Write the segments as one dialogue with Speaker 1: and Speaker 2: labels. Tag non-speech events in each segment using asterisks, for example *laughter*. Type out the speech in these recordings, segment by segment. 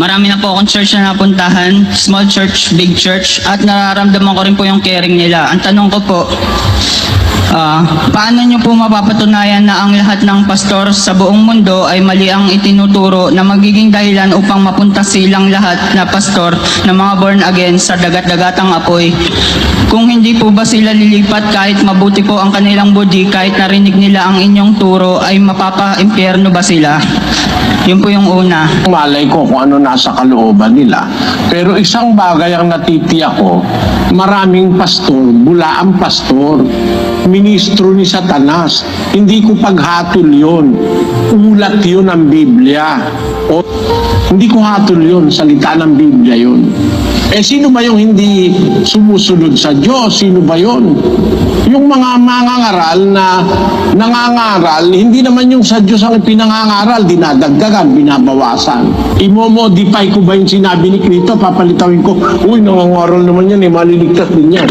Speaker 1: marami na po akong church na napuntahan, small church, big church, at nararamdaman ko rin po yung caring nila. Ang tanong ko po, ah, paano nyo po mapapatunayan na ang lahat ng pastor sa buong mundo ay mali ang itinuturo na magiging dahilan upang mapunta silang lahat na pastor na mga born again sa dagat-dagatang apoy? Kung hindi po ba sila lilipat kahit mabuti po ang kanilang budi, kahit narinig nila ang inyong turo, ay mapapa-impyerno ba sila? Yun po yung una.
Speaker 2: Malay ko kung ano nasa kalooban nila. Pero isang bagay ang natitiyak ko, maraming pastor, bula ang pastor, ministro ni Satanas. Hindi ko paghatol yun. Ulat yun ang Biblia. O, hindi ko hatol yun, salita ng Biblia yun. Eh sino ba yung hindi sumusunod sa Diyos? Sino ba yun? Yung mga mangangaral na nangangaral, hindi naman yung sa Diyos ang pinangangaral, dinadagdagan, binabawasan. Imomodify ko ba yung sinabi ni Cristo? Papalitawin ko, uy, nangangaral naman yan, eh, maliligtas din yan.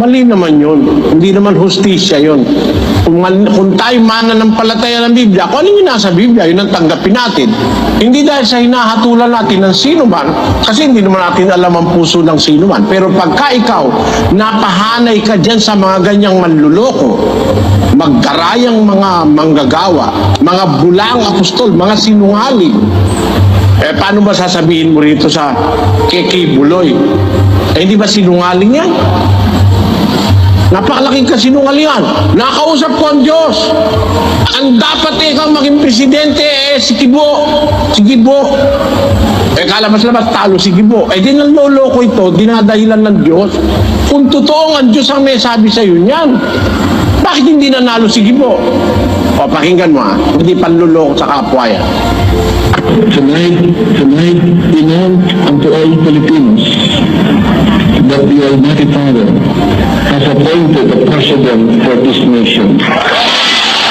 Speaker 2: Mali naman yun. Hindi naman hustisya yun. Kung, kung tayo mananampalataya ng Biblia, kung ano yung nasa Biblia, yun ang tanggapin natin. Hindi dahil sa hinahatulan natin ng sino man, kasi hindi naman natin alam ang puso ng sino man. Pero pagka ikaw, napahanay ka dyan sa mga ganyang manluloko, magkarayang mga manggagawa, mga bulang apostol, mga sinungaling, eh, paano ba sasabihin mo rito sa Keki Buloy? Eh, hindi ba sinungaling yan? Napakalaking kasinungalingan. Nakausap ko ang Diyos. Ang dapat eh kang maging presidente eh si Kibo. Si Kibo. Eh kala mas labas talo si Kibo. Eh di nanloloko ito, dinadahilan ng Diyos. Kung totoo ang Diyos ang may sabi sa iyo niyan, bakit hindi nanalo si Kibo? O pakinggan mo ha, hindi panluloko sa kapwa yan.
Speaker 3: Tonight, tonight, know unto all Filipinos that the Almighty Father has appointed a president for this nation.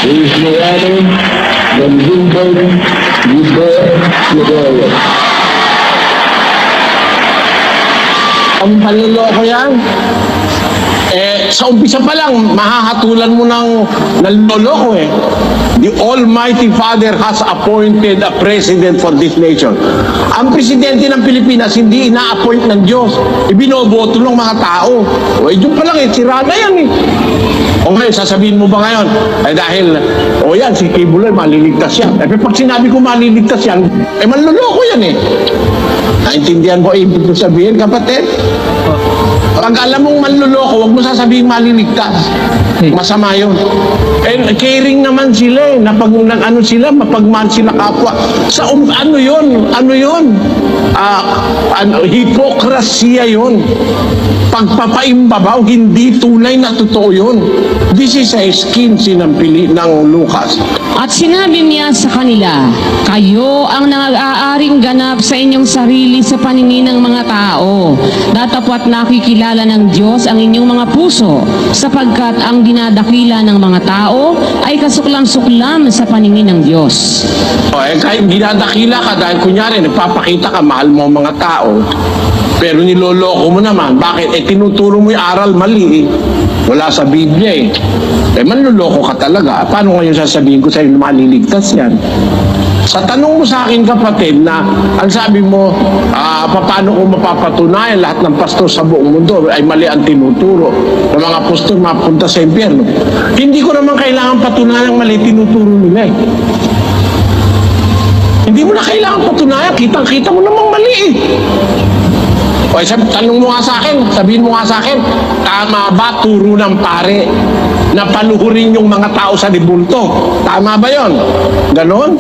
Speaker 3: He is no other than Lindbergh Guiber Figueroa.
Speaker 2: Ang panluloko yan. Eh, sa umpisa pa lang, mahahatulan mo ng naloloko eh. The Almighty Father has appointed a president for this nation. Ang presidente ng Pilipinas hindi ina-appoint ng Diyos. Ibinoboto ng mga tao. O, eh, pa lang eh, sira yan eh. O ngayon, sasabihin mo ba ngayon? Eh dahil, o yan, si Kibuloy, maliligtas yan. Eh pag sinabi ko maliligtas yan, eh manloloko yan eh. Naintindihan mo ibig ko sabihin, kapatid? Pag alam mong manluloko, huwag mo sasabihin maliligtas. Masama yun. And caring naman sila eh, na pag nag, ano sila, mapagmahal sila kapwa. Sa um, ano yun? Ano yun? Ah, ano, hipokrasiya yun. Pagpapaimbabaw, hindi tunay na totoo yun. This is a skin sinampili ng Lucas.
Speaker 4: At sinabi niya sa kanila, Kayo ang nag-aaring ganap sa inyong sarili sa paningin ng mga tao. Datapwat nakikilala ng Diyos ang inyong mga puso, sapagkat ang dinadakila ng mga tao ay kasuklam-suklam sa paningin ng Diyos.
Speaker 2: O, eh, kahit ginadakila ka dahil kunyari nagpapakita ka mahal mo mga tao, pero niloloko mo naman. Bakit? Eh, tinuturo mo yung aral mali eh. Wala sa Biblia eh. Eh, manloloko ka talaga. Paano ngayon sasabihin ko sa'yo maliligtas yan? Sa tanong mo sa akin kapatid na ang sabi mo, ah, paano ko mapapatunayan lahat ng pastor sa buong mundo ay mali ang tinuturo ng mga pastor mapunta sa impyerno. Hindi ko naman kailangan patunayan mali tinuturo nila eh. Hindi mo na kailangan patunayan, kitang-kita mo namang mali eh. O sabi, tanong mo nga sa akin, sabihin mo nga sa akin, tama ba turo ng pare na panuhurin yung mga tao sa libulto? Tama ba yon? Ganon?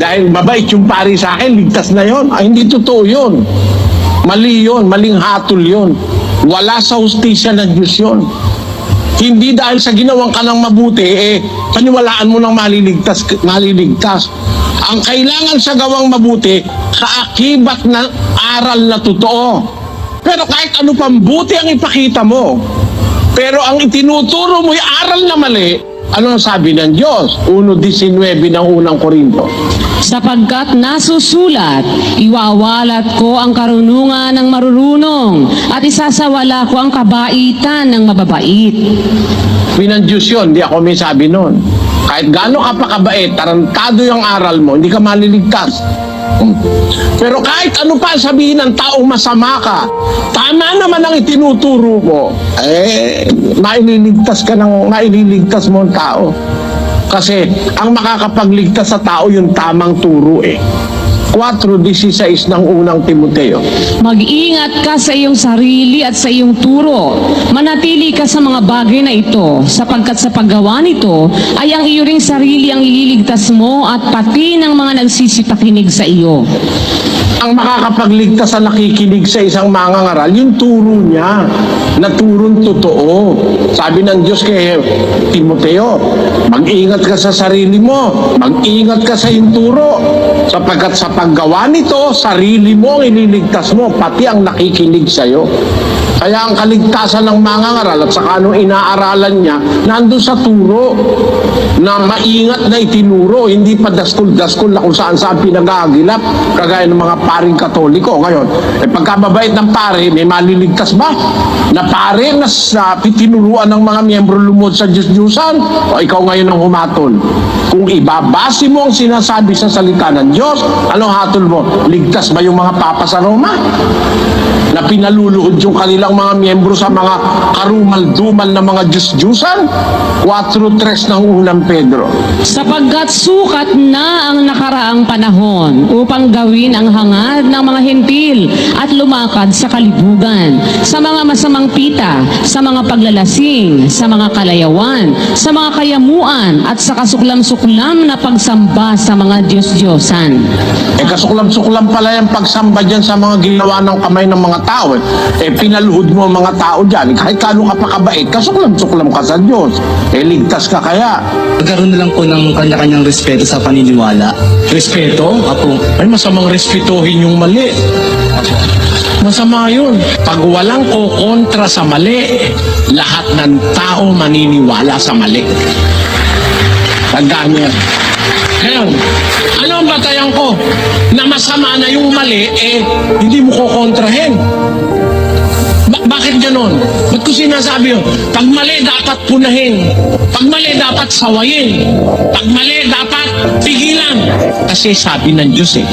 Speaker 2: Dahil mabait yung pare sa akin, ligtas na yon. Ay, hindi totoo yon. Mali yon, maling hatol yon. Wala sa hustisya ng Diyos yon. Hindi dahil sa ginawang ka ng mabuti, eh, paniwalaan mo ng maliligtas, maliligtas. Ang kailangan sa gawang mabuti, kaakibat ng aral na totoo. Pero kahit ano pang buti ang ipakita mo, pero ang itinuturo mo yung aral na mali, ano ang sabi ng Diyos? 1.19 ng unang Korinto.
Speaker 4: Sapagkat nasusulat, iwawalat ko ang karunungan ng marurunong at isasawala ko ang kabaitan ng mababait.
Speaker 2: Pinang Diyos yun, hindi ako may sabi nun. Kahit gaano ka pa kabait, tarantado yung aral mo, hindi ka maliligtas. Pero kahit ano pa sabihin ng taong masama ka, tama naman ang itinuturo mo, eh, maililigtas ka ng, maililigtas mo ang tao. Kasi ang makakapagligtas sa tao yung tamang turo eh. 4.16 ng unang Timoteo.
Speaker 4: Mag-ingat ka sa iyong sarili at sa iyong turo. Manatili ka sa mga bagay na ito, sapagkat sa paggawa nito ay ang iyo ring sarili ang ililigtas mo at pati ng mga nagsisitakinig sa iyo.
Speaker 2: Ang makakapagligtas sa nakikinig sa isang mangangaral, yung turo niya, na turong totoo. Sabi ng Diyos kay Timoteo, mag-ingat ka sa sarili mo, mag-ingat ka sa iyong turo, sapagkat sa paggawa nito, sarili mo ang ililigtas mo, pati ang nakikinig sa iyo. Kaya ang kaligtasan ng mangangaral at saka anong inaaralan niya, nandun sa turo na maingat na itinuro, hindi pa daskul-daskul na kung saan saan pinag-aagilap, kagaya ng mga paring katoliko. Ngayon, eh pagkababait ng pare, may maliligtas ba? Na pare na sa tinuruan ng mga miyembro lumod sa Diyos-Diyusan? O ikaw ngayon ang humatol? Kung ibabase mo ang sinasabi sa salita ng Diyos, anong hatol mo? Ligtas ba yung mga papa sa Roma? na pinaluluhod yung kanilang mga miyembro sa mga karumal-dumal na mga Diyos-Diyusan? 4.3 ng unang Pedro.
Speaker 4: Sapagkat sukat na ang nakaraang panahon upang gawin ang hangad ng mga hentil at lumakad sa kalibugan, sa mga masamang pita, sa mga paglalasing, sa mga kalayawan, sa mga kayamuan, at sa kasuklam-suklam na pagsamba sa mga Diyos-Diyosan.
Speaker 2: Eh kasuklam-suklam pala yung pagsamba dyan sa mga ginawa ng kamay ng mga tao. Eh, pinaluhod mo ang mga tao dyan. Kahit kano ka pa kabait, kasuklam-suklam ka sa Diyos. Eh ligtas ka kaya.
Speaker 5: Magkaroon na lang po ng kanya-kanyang respeto sa paniniwala.
Speaker 2: Respeto?
Speaker 5: Apo,
Speaker 2: Ay masamang respetuhin yung mali. Masama yun. Pag walang kukontra sa mali, lahat ng tao maniniwala sa mali. Tandaan yan. Ngayon, ano ang batayan ko? Na masama na yung mali, eh, hindi mo kukontrahin. Ba- bakit ganon? Ba't ko sinasabi yun? Pag mali, dapat punahin. Pag mali, dapat sawayin. Pag mali, dapat. Kasi sabi ng Diyos eh,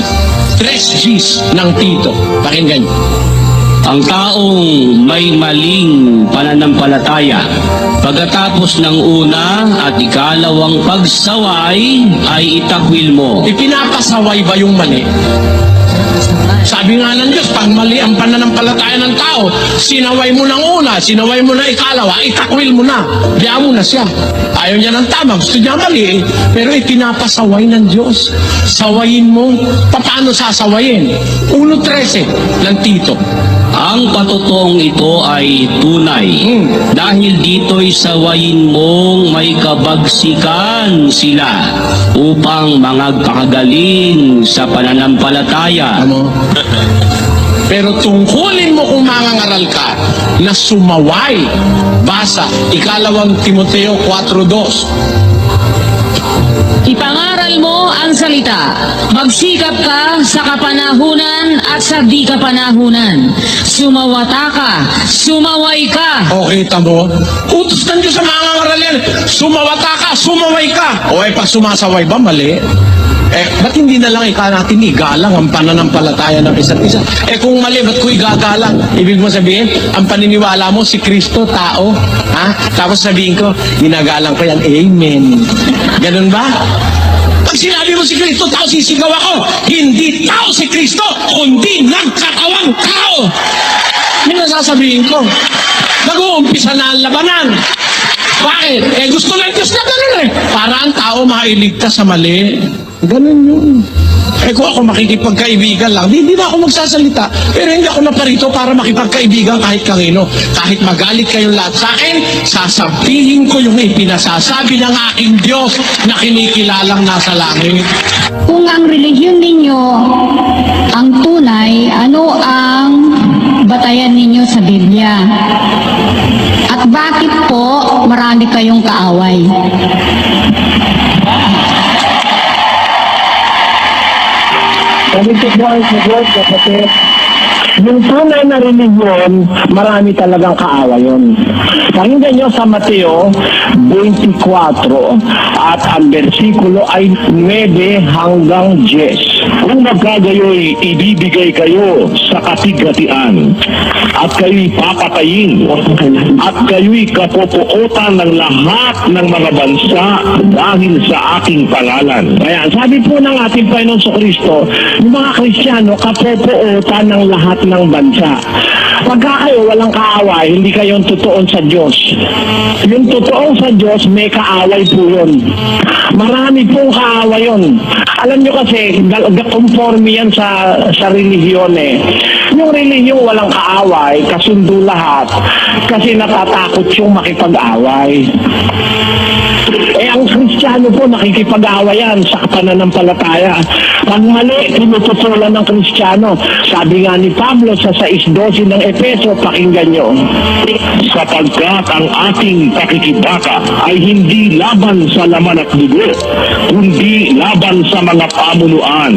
Speaker 2: tres G's ng Tito. Pakinggan niyo.
Speaker 6: Ang taong may maling pananampalataya, pagkatapos ng una at ikalawang pagsaway ay itakwil mo.
Speaker 2: Ipinapasaway ba yung mali? Sabi nga ng Diyos, pag mali ang pananampalataya ng tao, sinaway mo ng una, sinaway mo na ikalawa, itakwil mo na. Diyan mo na siya. Ayaw niya ng tama, gusto niya mali eh. Pero ipinapasaway ng Diyos. Sawayin mo. Paano sasawayin? 1.13 ng Tito.
Speaker 6: Ang patotoong ito ay tunay.
Speaker 2: Hmm.
Speaker 6: Dahil dito'y sawayin mong may kabagsikan sila upang mangagpakagaling sa pananampalataya.
Speaker 2: Ano? *laughs* Pero tungkulin mo kung mangangaral ka na sumaway. Basa, ikalawang Timoteo 4.2.
Speaker 4: Ipangaral mo ang salita. Magsikap ka sa kapanahunan at sa di kapanahunan. Sumawata ka, sumaway ka.
Speaker 2: O kita mo, utos ng Diyos sa mga ngaral yan. Sumawata ka, sumaway ka. O eh, pag sumasaway ba, mali? Eh, ba't hindi na lang ika natin igalang ang pananampalataya ng isa't isa? Eh, kung mali, ba't ko igagalang? Ibig mo sabihin, ang paniniwala mo, si Kristo, tao. Ha? Tapos sabihin ko, ginagalang ko yan, Amen. Ganun ba? Pag sinabi mo si Kristo, tao, sisigaw ako. Hindi tao si Kristo, kundi nagkatawang tao. Yun ang sasabihin ko. Nag-uumpisa na ang labanan. Bakit? Eh gusto lang Diyos na ganun eh. Para ang tao mailigtas sa mali. Ganun yun. Eh kung ako makikipagkaibigan lang, di, di na ako magsasalita. Pero hindi ako naparito para makipagkaibigan kahit kanino. Kahit magalit kayong lahat sa akin, sasabihin ko yung ipinasasabi ng aking Diyos na kinikilalang nasa langit.
Speaker 7: Kung ang relihiyon ninyo ang tunay, ano ang batayan ninyo sa Biblia? At bakit po marami kayong kaaway?
Speaker 3: Kami po po ay kapatid.
Speaker 2: Yung tunay na religion, marami talagang kaawa yun. Pakinggan nyo sa Mateo 24 at ang bersikulo ay 9 hanggang 10.
Speaker 3: Kung magkagayoy, ibibigay kayo sa kapighatian at kayo'y papatayin at kayo'y kapopuotan ng lahat ng mga bansa dahil sa aking pangalan.
Speaker 2: Kaya sabi po ng ating Panginoon Kristo, yung mga Kristiyano, kapopootan ng lahat ng bansa. Pagka kayo walang kaaway, hindi kayong totoon sa Diyos. Yung totoong sa Diyos, may kaaway po yun. Marami pong kaaway yun. Alam nyo kasi, conforme yan sa, sa relihiyon eh. Yung relihiyong walang kaaway, kasundo lahat, kasi natatakot yung makipag-away. Eh, ang Kristiyano po, nakikipag-awayan sa pananampalataya. Pag mali, pinututulan ng Kristiyano. Sabi nga ni Pablo sa 6.12 ng Epeso, pakinggan nyo.
Speaker 3: sapagkat ang ating pakikibaka ay hindi laban sa laman at dugo, kundi laban sa mga pamunuan,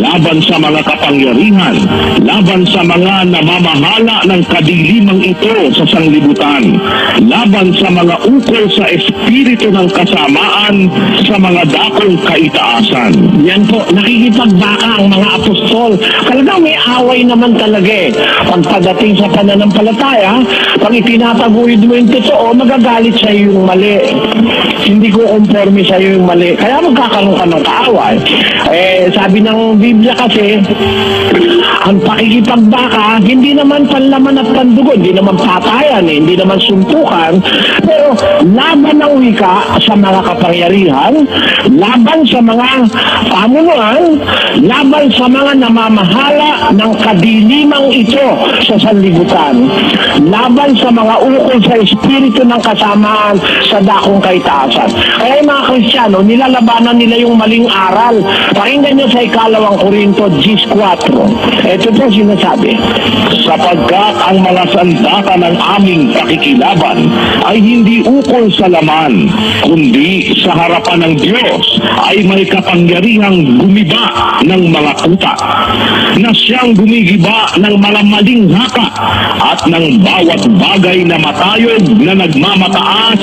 Speaker 3: laban sa mga kapangyarihan, laban sa mga namamahala ng kadilimang ito sa sanglibutan, laban sa mga ukol sa espiritu ng kasamaan sa mga dakong kaitaasan.
Speaker 2: Yan po, nakikipagbaka ang mga apostol. Talagang may away naman talaga eh. Pag pagdating sa pananampalataya, pag itinataguyod mo yung totoo, magagalit sa iyo yung mali. Hindi ko conforme sa iyo yung mali. Kaya magkakaroon ka ng kaaway. Eh, sabi ng Biblia kasi, ang pakikipagbaka, hindi naman panlaman at pandugo, hindi naman patayan, eh, hindi naman suntukan, pero laban ng wika sa mga kapangyarihan, laban sa mga pamunuan, laban sa mga namamahala ng kadilimang ito sa sanlibutan, laban sa mga ukol sa espiritu ng kasamaan sa dakong kaitaasan. Kaya mga Kristiyano, nilalabanan nila yung maling aral. Pakinggan nyo sa ikalawang Korinto 10.4. Ito po sinasabi.
Speaker 3: sapagkat ang mga sandata ng aming pakikilaban ay hindi ukol sa laman, kundi sa harapan ng Diyos ay may kapangyarihang gumiba ng mga kuta, na siyang gumigiba ng mga maling haka at ng bawat bagay na matayog na nagmamataas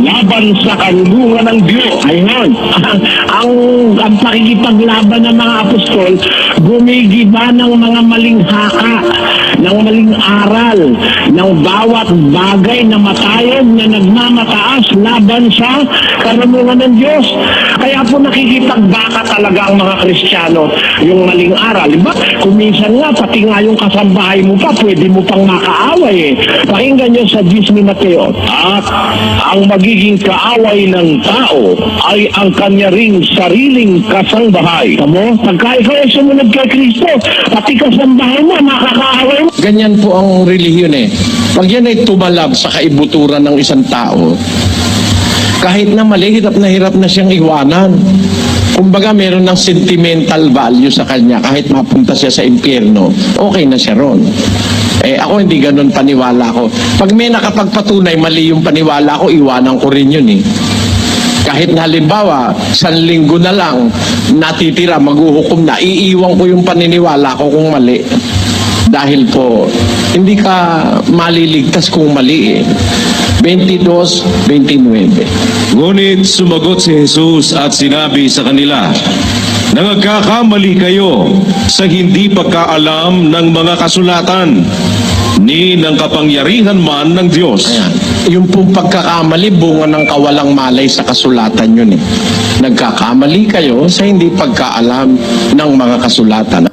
Speaker 3: laban sa karunungan ng Diyos.
Speaker 2: Ayun. *laughs* ang, ang pakikipaglaban ng mga apostol, gumigiba ng mga maling haka, ng maling aral, ng bawat bagay na matayog na nagmamataas laban sa karunungan ng Diyos. Kaya po nakikipagbaka talaga ang mga Kristiyano yung maling aral. Diba? Kung minsan nga, pati nga yung kasambahay mo pa, pwede mo pang makaaway eh. Pakinggan nyo sa 10 ni Mateo.
Speaker 3: At ang magiging kaaway ng tao ay ang kanya ring sariling kasangbahay.
Speaker 2: Tamo, pagka ikaw ay sumunod kay Kristo, pati kasambahay mo, makakaaway mo.
Speaker 8: Ganyan po ang relihiyon eh. Pag yan ay tumalab sa kaibuturan ng isang tao, kahit na mali, hirap na hirap na siyang iwanan. Kumbaga meron ng sentimental value sa kanya kahit mapunta siya sa impyerno, okay na siya ron. Eh ako hindi ganun paniwala ko. Pag may nakapagpatunay mali yung paniwala ko, iwanan ko rin yun eh. Kahit na halimbawa, san linggo na lang, natitira, maghuhukom na, iiwan ko yung paniniwala ko kung mali. Dahil po, hindi ka maliligtas kung mali eh. 22, 29.
Speaker 9: Ngunit sumagot si Jesus at sinabi sa kanila, Nagkakamali kayo sa hindi pagkaalam ng mga kasulatan ni ng kapangyarihan man ng Diyos.
Speaker 8: Ayan. Yung pong pagkakamali, bunga ng kawalang malay sa kasulatan yun eh. Nagkakamali kayo sa hindi pagkaalam ng mga kasulatan.